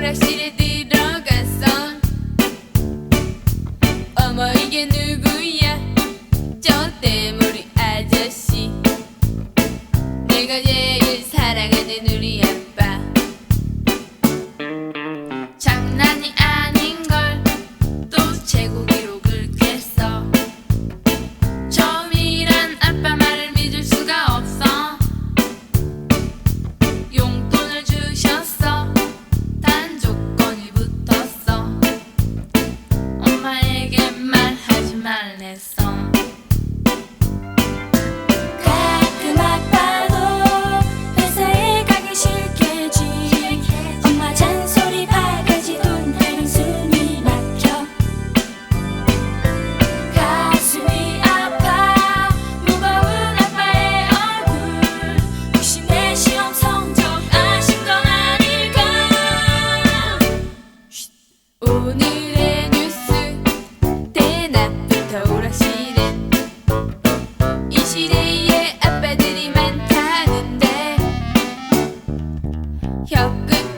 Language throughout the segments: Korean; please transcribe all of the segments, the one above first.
라 시리디 들어갔어 어머 이게 누구야? 저 때물이 아저씨. 내가 제일 사랑하는 우리 아빠. 장난이 아닌걸 또 최고 banalne są.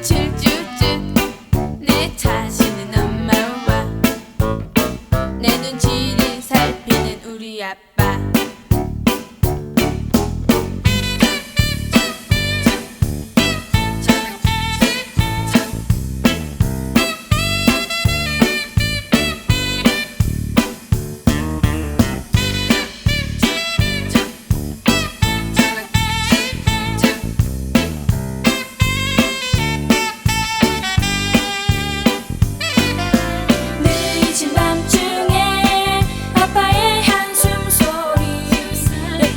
칠쭉쭉 내 자신은 엄마와 내 눈치를 살피는 우리 아빠.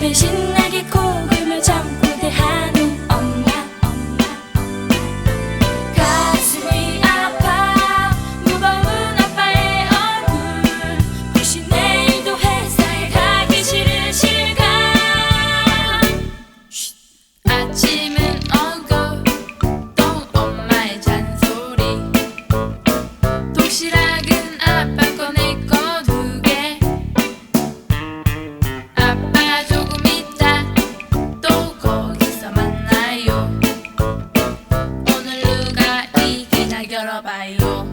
Vệ bailo.